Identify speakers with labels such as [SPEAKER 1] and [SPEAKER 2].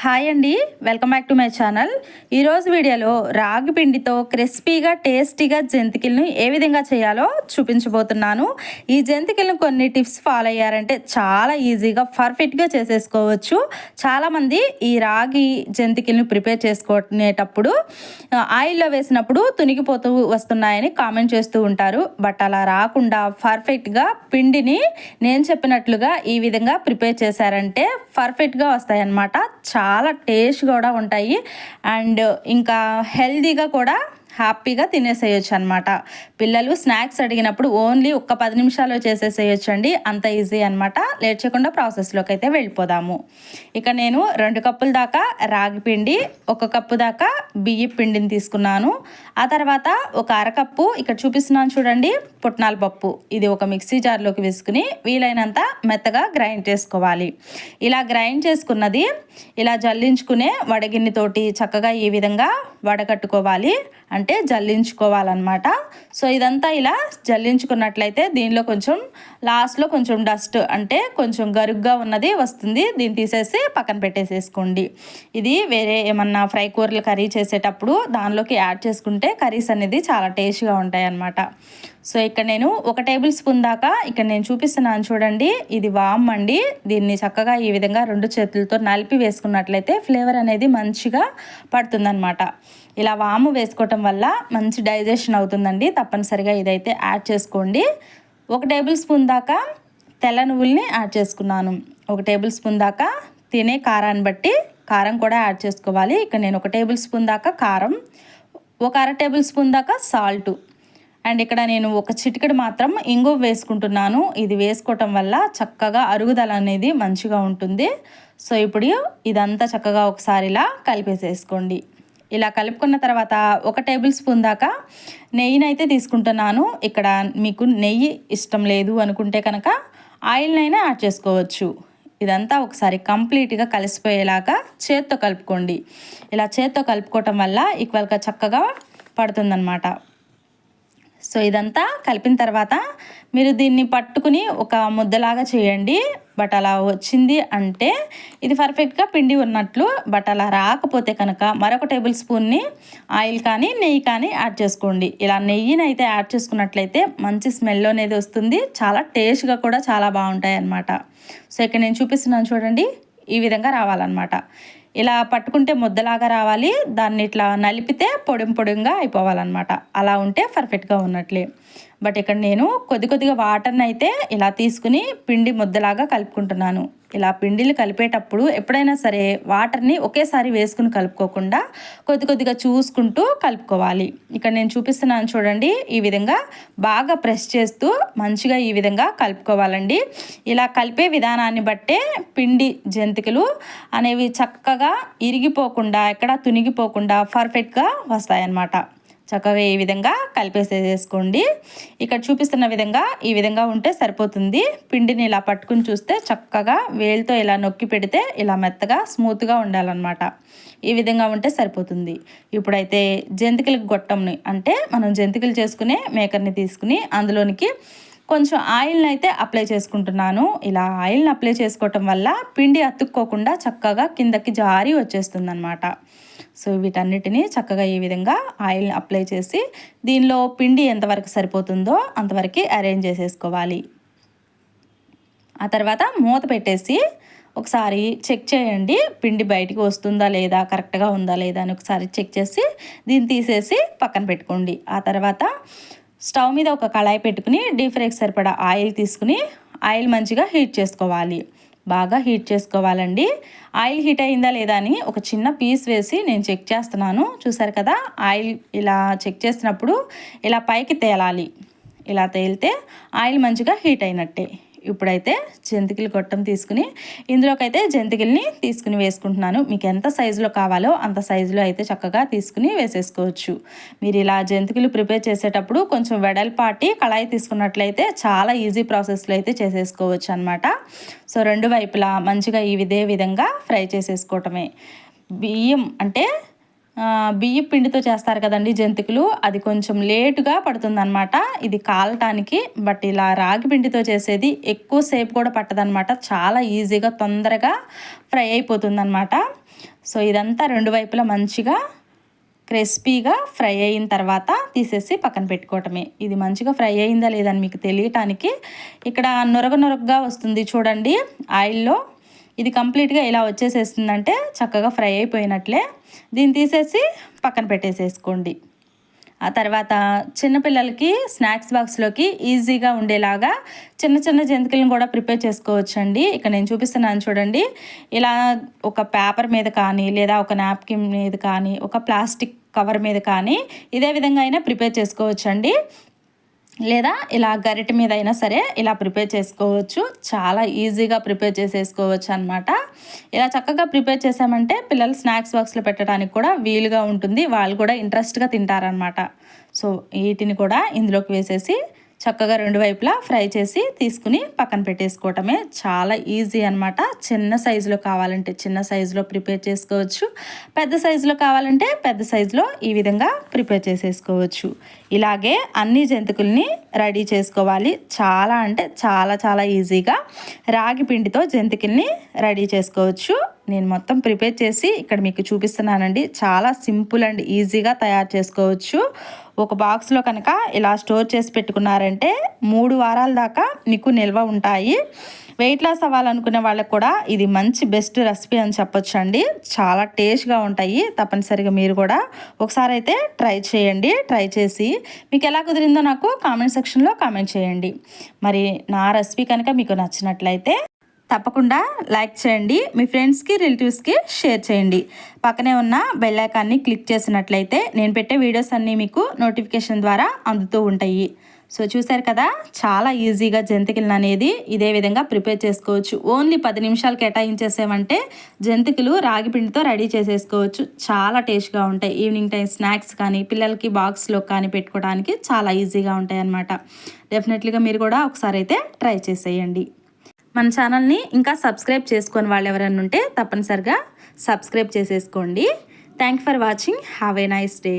[SPEAKER 1] Hi అండి welcome back to my channel. ఈరోజు వీడియోలో రాగి పిండితో క్రిస్పీగా టేస్టీగా జంతికలను ఏ విధంగా చేయాలో చూపించబోతున్నాను. ఈ జంతికలను కొన్ని టిప్స్ ఫాలో అయ్యారంటే చాలా ఈజీగా పర్ఫెక్ట్గా చేసేసుకోవచ్చు. చాలామంది ఈ రాగి జంతికలను ప్రిపేర్ చేసుకునేటప్పుడు ఆయిల్లో వేసినప్పుడు తునిగిపోతూ వస్తున్నాయని కామెంట్ చేస్తూ ఉంటారు. బట్ అలా రాకుండా పర్ఫెక్ట్గా పిండిని నేను చెప్పినట్లుగా ఈ విధంగా ప్రిపేర్ చేశారంటే పర్ఫెక్ట్గా వస్తాయి అన్నమాట చాలా టేస్ట్ కూడా ఉంటాయి. అండ్ ఇంకా హెల్తీగా కూడా హ్యాపీగా తినేసేయచ్చు అనమాట పిల్లలు స్నాక్స్ అడిగినప్పుడు ఓన్లీ ఒక్క పది నిమిషాల్లో చేసేసేయచ్చు అండి అంత ఈజీ అనమాట లేట్ చేయకుండా ప్రాసెస్లోకి అయితే వెళ్ళిపోదాము. ఇక నేను రెండు కప్పుల దాకా రాగి పిండి ఒక కప్పు దాకా బియ్య పిండిని తీసుకున్నాను. ఆ తర్వాత ఒక అరకప్పు ఇక్కడ చూపిస్తున్నాను చూడండి పుట్నాల పప్పు. ఇది ఒక మిక్సీ జార్లోకి వేసుకుని వీలైనంత మెత్తగా గ్రైండ్ చేసుకోవాలి. ఇలా గ్రైండ్ చేసుకున్నది ఇలా జల్లించుకునే వడగిన్నెతోటి చక్కగా ఈ విధంగా వడగట్టుకోవాలి. అంటే జల్లించుకోవాలన్నమాట. సో సో ఇదంతా ఇలా జల్లించుకున్నట్లయితే దీనిలో కొంచెం లాస్ట్లో కొంచెం డస్ట్ అంటే కొంచెం గరుగ్గా ఉన్నది వస్తుంది. దీన్ని తీసేసి పక్కన పెట్టేసేసుకోండి. ఇది వేరే ఏమన్నా ఫ్రై కూరలు కర్రీ చేసేటప్పుడు దానిలోకి యాడ్ చేసుకుంటే కర్రీస్ అనేది చాలా టేస్ట్గా ఉంటాయి అన్నమాట సో ఇక్కడ నేను ఒక టేబుల్ స్పూన్ దాకా ఇక్కడ నేను చూపిస్తున్నాను చూడండి. ఇది వామ్ అండి. దీన్ని చక్కగా ఈ విధంగా రెండు చేతులతో నలిపి వేసుకున్నట్లయితే ఫ్లేవర్ అనేది మంచిగా పడుతుందన్నమాట. ఇలా వాము వేసుకోవటం వల్ల మంచి డైజెషన్ అవుతుందండి. తప్పనిసరిగా ఇదైతే యాడ్ చేసుకోండి. ఒక టేబుల్ స్పూన్ దాకా తెల్ల నువ్వుల్ని యాడ్ చేసుకున్నాను. ఒక టేబుల్ స్పూన్ దాకా తినే కారాన్ని బట్టి కారం కూడా యాడ్ చేసుకోవాలి. ఇక్కడ నేను ఒక టేబుల్ స్పూన్ దాకా కారం ఒక అర టేబుల్ స్పూన్ దాకా సాల్టు. అండ్ ఇక్కడ నేను ఒక చిటికెడు మాత్రం ఇంగు వేసుకుంటున్నాను. ఇది వేసుకోవటం వల్ల చక్కగా అరుగుదల అనేది మంచిగా ఉంటుంది. సో ఇప్పుడు ఇదంతా చక్కగా ఒకసారి ఇలా కలిపేసేసుకోండి. ఇలా కలుపుకున్న తర్వాత ఒక టేబుల్ స్పూన్ దాకా నెయ్యినైతే తీసుకుంటున్నాను. ఇక్కడ మీకు నెయ్యి ఇష్టం లేదు అనుకుంటే కనుక ఆయిల్నైనా యాడ్ చేసుకోవచ్చు. ఇదంతా ఒకసారి కంప్లీట్గా కలిసిపోయేలాగా చేత్తో కలుపుకోండి. ఇలా చేత్తో కలుపుకోవటం వల్ల ఈక్వల్గా చక్కగా పడుతుందన్నమాట. సో ఇదంతా కలిపిన తర్వాత మీరు దీన్ని పట్టుకుని ఒక ముద్దలాగా చేయండి. బట్ అలా వచ్చింది అంటే ఇది పర్ఫెక్ట్గా పిండి ఉన్నట్లు బట్ అలా రాకపోతే కనుక మరొక టేబుల్ స్పూన్ని ఆయిల్ కానీ నెయ్యి కానీ యాడ్ చేసుకోండి. ఇలా నెయ్యిని అయితే యాడ్ చేసుకున్నట్లయితే మంచి స్మెల్ అనేది వస్తుంది. చాలా టేస్ట్గా కూడా చాలా బాగుంటాయి అన్నమాట సో ఇక్కడ నేను చూపిస్తున్నాను చూడండి. ఈ విధంగా రావాలన్నమాట. ఇలా పట్టుకుంటే ముద్దలాగా రావాలి దాన్ని ఇట్లా నలిపితే పొడిం పొడిగా అయిపోవాలన్నమాట. అలా ఉంటే పర్ఫెక్ట్గా ఉన్నట్లే. బట్ ఇక్కడ నేను కొద్ది కొద్దిగా వాటర్ని అయితే ఇలా తీసుకుని పిండి ముద్దలాగా కలుపుకుంటున్నాను. ఇలా పిండిలు కలిపేటప్పుడు ఎప్పుడైనా సరే వాటర్ని ఒకేసారి వేసుకుని కలుపుకోకుండా కొద్ది కొద్దిగా చూసుకుంటూ కలుపుకోవాలి. ఇక్కడ నేను చూపిస్తున్నాను చూడండి ఈ విధంగా బాగా ప్రెస్ చేస్తూ మంచిగా ఈ విధంగా కలుపుకోవాలండి. ఇలా కలిపే విధానాన్ని బట్టే పిండి జంతికలు అనేవి చక్కగా ఇరిగిపోకుండా ఎక్కడ తునిగిపోకుండా పర్ఫెక్ట్గా వస్తాయన్నమాట. చక్కగా ఈ విధంగా కలిపేసేసుకోండి. ఇక్కడ చూపిస్తున్న విధంగా ఈ విధంగా ఉంటే సరిపోతుంది. పిండిని ఇలా పట్టుకుని చూస్తే చక్కగా వేలుతో ఇలా నొక్కి పెడితే ఇలా మెత్తగా స్మూత్గా ఉండాలన్నమాట. ఈ విధంగా ఉంటే సరిపోతుంది. ఇప్పుడైతే జంతికలకు గొట్టంని అంటే మనం జంతికలు చేసుకునే మేకర్ని తీసుకుని అందులోనికి కొంచెం ఆయిల్ని అయితే అప్లై చేసుకుంటున్నాను. ఇలా ఆయిల్ని అప్లై చేసుకోవటం వల్ల పిండి అతుక్కోకుండా చక్కగా కిందకి జారి వచ్చేస్తుంది అన్నమాట సో వీటన్నిటిని చక్కగా ఈ విధంగా ఆయిల్ని అప్లై చేసి దీనిలో పిండి ఎంతవరకు సరిపోతుందో అంతవరకు అరేంజ్ చేసేసుకోవాలి. ఆ తర్వాత మూత పెట్టేసి ఒకసారి చెక్ చేయండి పిండి బయటికి వస్తుందా లేదా కరెక్ట్గా ఉందా లేదా అని ఒకసారి చెక్ చేసి దీన్ని తీసేసి పక్కన పెట్టుకోండి. ఆ తర్వాత స్టవ్ మీద ఒక కళాయి పెట్టుకుని డీప్ ఫ్రైకి సరిపడా ఆయిల్ తీసుకుని ఆయిల్ మంచిగా హీట్ చేసుకోవాలి. బాగా హీట్ చేసుకోవాలండి. ఆయిల్ హీట్ అయిందా లేదా అని ఒక చిన్న పీస్ వేసి నేను చెక్ చేస్తున్నాను. చూసారు కదా ఆయిల్ ఇలా చెక్ చేసినప్పుడు ఇలా పైకి తేలాలి. ఇలా తేలితే ఆయిల్ మంచిగా హీట్ అయినట్టే. ఇప్పుడైతే జంతికలు గొట్టం తీసుకుని ఇందులోకైతే జంతికల్ని తీసుకుని వేసుకుంటున్నాను. మీకు ఎంత సైజులో కావాలో అంత సైజులో అయితే చక్కగా తీసుకుని వేసేసుకోవచ్చు. మీరు ఇలా జంతికలు ప్రిపేర్ చేసేటప్పుడు కొంచెం వెడల్పాటి కళాయి తీసుకున్నట్లయితే చాలా ఈజీ ప్రాసెస్లో అయితే చేసేసుకోవచ్చు అనమాట సో రెండు వైపులా మంచిగా ఈ విధే విధంగా ఫ్రై చేసేసుకోవటమే. బియ్యం అంటే బియ్య పిండితో చేస్తారు కదండి జంతికలు. అది కొంచెం లేటుగా పడుతుందన్నమాట. ఇది కాలటానికి బట్ ఇలా రాగి పిండితో చేసేది ఎక్కువ సేపు కూడా పట్టదనమాట చాలా ఈజీగా తొందరగా ఫ్రై అయిపోతుందన్నమాట. సో ఇదంతా రెండు వైపులా మంచిగా క్రిస్పీగా ఫ్రై అయిన తర్వాత తీసేసి పక్కన పెట్టుకోవటమే. ఇది మంచిగా ఫ్రై అయిందా లేదని మీకు తెలియటానికి ఇక్కడ నొరగ నొరగగా వస్తుంది చూడండి. ఆయిల్లో ఇది కంప్లీట్గా ఇలా వచ్చేసేస్తుందంటే చక్కగా ఫ్రై అయిపోయినట్లే. దీన్ని తీసేసి పక్కన పెట్టేసేసుకోండి. ఆ తర్వాత చిన్నపిల్లలకి స్నాక్స్ బాక్స్లోకి ఈజీగా ఉండేలాగా చిన్న చిన్న జంతికలను కూడా ప్రిపేర్ చేసుకోవచ్చండి. ఇక్కడ నేను చూపిస్తున్నాను చూడండి. ఇలా ఒక పేపర్ మీద కానీ లేదా ఒక నాప్కిన్ మీద కానీ ఒక ప్లాస్టిక్ కవర్ మీద కానీ ఇదే విధంగా అయినా ప్రిపేర్ చేసుకోవచ్చండి. లేదా ఇలా గరిట మీద అయినా సరే ఇలా ప్రిపేర్ చేసుకోవచ్చు. చాలా ఈజీగా ప్రిపేర్ చేసేసుకోవచ్చు అనమాట ఇలా చక్కగా ప్రిపేర్ చేసామంటే పిల్లలు స్నాక్స్ బాక్స్లో పెట్టడానికి కూడా వీలుగా ఉంటుంది. వాళ్ళు కూడా ఇంట్రెస్ట్గా తింటారనమాట సో వీటిని కూడా ఇందులోకి వేసేసి చక్కగా రెండు వైపులా ఫ్రై చేసి తీసుకుని పక్కన పెట్టేసుకోవటమే చాలా ఈజీ అనమాట చిన్న సైజులో కావాలంటే చిన్న సైజులో ప్రిపేర్ చేసుకోవచ్చు. పెద్ద సైజులో కావాలంటే పెద్ద సైజులో ఈ విధంగా ప్రిపేర్ చేసేసుకోవచ్చు. ఇలాగే అన్ని జంతికల్ని రెడీ చేసుకోవాలి. చాలా అంటే చాలా చాలా ఈజీగా రాగి పిండితో జంతికల్ని రెడీ చేసుకోవచ్చు. నేను మొత్తం ప్రిపేర్ చేసి ఇక్కడ మీకు చూపిస్తున్నానండి. చాలా సింపుల్ అండ్ ఈజీగా తయారు చేసుకోవచ్చు. ఒక బాక్స్లో కనుక ఇలా స్టోర్ చేసి పెట్టుకున్నారంటే మూడు వారాల దాకా మీకు నిల్వ ఉంటాయి. వెయిట్ లాస్ అవ్వాలనుకునే వాళ్ళకి కూడా ఇది మంచి బెస్ట్ రెసిపీ అని చెప్పొచ్చు అండి చాలా టేస్ట్గా ఉంటాయి. తప్పనిసరిగా మీరు కూడా ఒకసారి అయితే ట్రై చేయండి. ట్రై చేసి మీకు ఎలా కుదిరిందో నాకు కామెంట్ సెక్షన్లో కామెంట్ చేయండి. మరి నా రెసిపీ కనుక మీకు నచ్చినట్లయితే తప్పకుండా లైక్ చేయండి మీ ఫ్రెండ్స్కి రిలేటివ్స్కి షేర్ చేయండి. పక్కనే ఉన్న బెల్ ఐకాన్ని క్లిక్ చేసినట్లయితే నేను పెట్టే వీడియోస్ అన్నీ మీకు నోటిఫికేషన్ ద్వారా అందుతూ ఉంటాయి. సో చూసారు కదా చాలా ఈజీగా జంతికలను అనేది ఇదే విధంగా ప్రిపేర్ చేసుకోవచ్చు. ఓన్లీ పది నిమిషాలు కేటాయించేసామంటే జంతికలు రాగి పిండితో రెడీ చేసేసుకోవచ్చు. చాలా టేస్ట్గా ఉంటాయి. ఈవినింగ్ టైం స్నాక్స్ కానీ పిల్లలకి బాక్స్లో కానీ పెట్టుకోవడానికి చాలా ఈజీగా ఉంటాయి అన్నమాట డెఫినెట్లీగా మీరు కూడా ఒకసారి అయితే ట్రై చేసేయండి. మన ఛానల్ని ఇంకా సబ్స్క్రైబ్ చేసుకొని వాళ్ళు ఎవరైనా ఉంటే తప్పనిసరిగా సబ్స్క్రైబ్ చేసేసుకోండి. Thank for watching have a nice day